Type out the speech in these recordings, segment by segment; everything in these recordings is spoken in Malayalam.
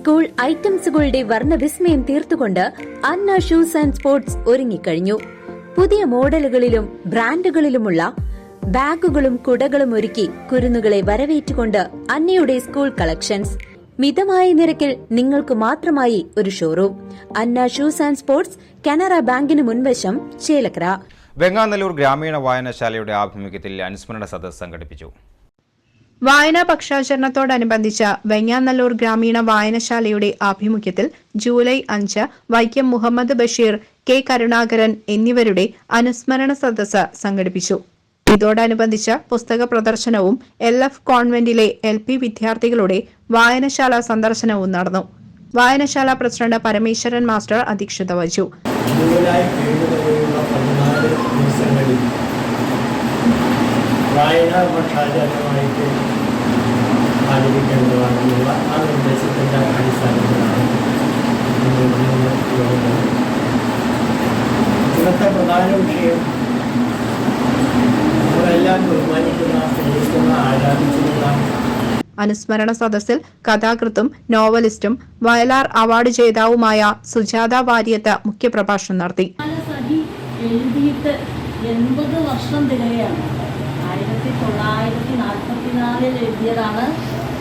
സ്കൂൾ ഐറ്റംസുകളുടെ വർണവിസ്മയം തീർത്തുകൊണ്ട് അന്ന ഷൂസ് ആൻഡ് സ്പോർട്സ് ഒരുങ്ങിക്കഴിഞ്ഞു. പുതിയ മോഡലുകളിലും ബ്രാൻഡുകളിലുമുള്ള ബാഗുകളും കുടകളും ഒരുക്കി കുരുന്നുകളെ വരവേറ്റുകൊണ്ട് അന്നയുടെ സ്കൂൾ കളക്ഷൻസ്. മിതമായ നിരക്കിൽ നിങ്ങൾക്ക് മാത്രമായി ഒരു showroom. Anna shoes and sports Canara ബാങ്കിന് മുൻവശം ചേലക്കര. വെങ്ങാനല്ലൂർ ഗ്രാമീണ വായനശാലയുടെ ആഭിമുഖ്യത്തിൽ അനുസ്മരണ സദസ് സംഘടിപ്പിച്ചു. വായനാ പക്ഷാചരണത്തോടനുബന്ധിച്ച വെങ്ങാനല്ലൂർ ഗ്രാമീണ വായനശാലയുടെ ആഭിമുഖ്യത്തിൽ ജൂലൈ അഞ്ച് വൈക്കം മുഹമ്മദ് ബഷീർ കെ കരുണാകരൻ എന്നിവരുടെ അനുസ്മരണ സദസ്സ് സംഘടിപ്പിച്ചു. ഇതോടനുബന്ധിച്ച പുസ്തക പ്രദർശനവും എൽ എഫ് കോൺവെന്റിലെ എൽ പി വിദ്യാർത്ഥികളുടെ വായനശാല സന്ദർശനവും നടന്നു. വായനശാല പ്രസിഡന്റ് പരമേശ്വരൻ മാസ്റ്റർ അധ്യക്ഷത വഹിച്ചു. വായനാ പക്ഷാചാരമായിട്ട് ആചരിക്കേണ്ടതാണെന്നുള്ള ആ നിർദ്ദേശത്തിന്റെ അടിസ്ഥാനത്തിലാണ്. ഇന്നത്തെ പ്രധാന വിഷയം നമ്മളെല്ലാം ബഹുമാനിക്കുന്ന സ്നേഹിക്കുന്ന ആരാധിച്ചിരുന്ന അനുസ്മരണ സദസ്സിൽ കഥാകൃത്തും നോവലിസ്റ്റും വയലാർ അവാർഡ് ജേതാവുമായ സുജാത വാര്യത്ത് മുഖ്യപ്രഭാഷണം നടത്തി എഴുതിയിട്ട് എൺപത് വർഷം തികയാണ് ആയിരത്തി തൊള്ളായിരത്തി നാൽപ്പത്തി നാലിൽ എഴുതിയതാണ്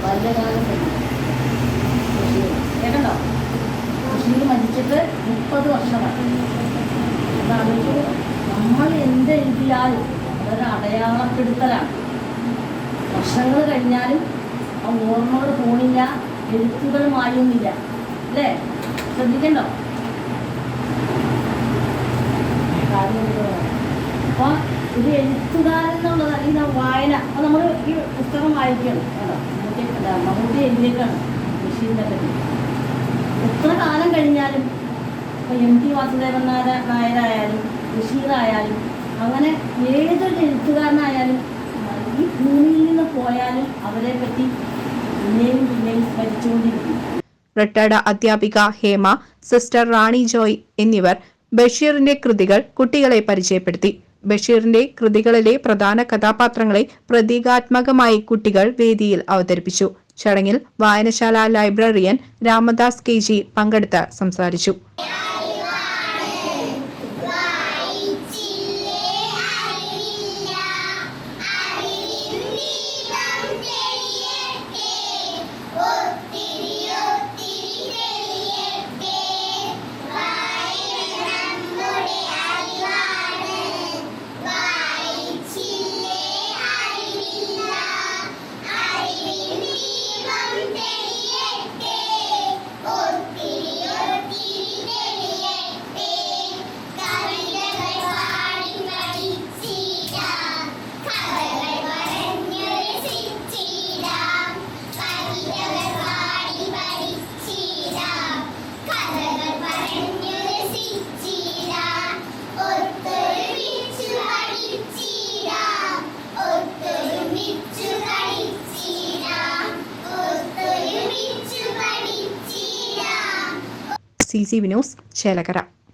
ബാല്യകാല കേട്ടോ കൃഷിയിൽ മരിച്ചിട്ട് മുപ്പത് വർഷമാണ് അതാണ് നമ്മൾ എന്ത് എഴുതിയാലും അതൊരു അടയാളപ്പെടുത്തലാണ്. വർഷങ്ങൾ കഴിഞ്ഞാലും ആ ഓർമ്മകൾ പോണില്ല എഴുത്തുകൾ മായുന്നില്ല. അല്ലേ? ശ്രദ്ധിക്കണ്ടോ? അപ്പോൾ ഒരു എഴുത്തുകാരൻ എന്നുള്ളത് അല്ലെങ്കിൽ ആ വായന ഈ പുസ്തകം വായിക്കണം മമ്മൂട്ടി എഴുതിയേക്കാണ് ബഷീറിനെ പറ്റി എത്ര കാലം കഴിഞ്ഞാലും എം ടി വാസുദേവൻ നായരായാലും ബഷീറായാലും അങ്ങനെ ഏതൊരു എഴുത്തുകാരനായാലും ഈ ഭൂമിയിൽ നിന്ന് പോയാലും അവരെ പറ്റി പിന്നെയും പിന്നെയും സ്മരിച്ചുകൊണ്ടിരിക്കും. റിട്ടയർഡ് അധ്യാപിക ഹേമ സിസ്റ്റർ റാണി ജോയ് എന്നിവർ ബഷീറിന്റെ കൃതികൾ കുട്ടികളെ പരിചയപ്പെടുത്തി. ബഷീറിന്റെ കൃതികളിലെ പ്രധാന കഥാപാത്രങ്ങളെ പ്രതീകാത്മകമായി കുട്ടികൾ വേദിയിൽ അവതരിപ്പിച്ചു. ചടങ്ങിൽ വായനശാല ലൈബ്രറിയൻ രാമദാസ് കെ ജി പങ്കെടുത്ത് സംസാരിച്ചു. C C Vinos Chelakkara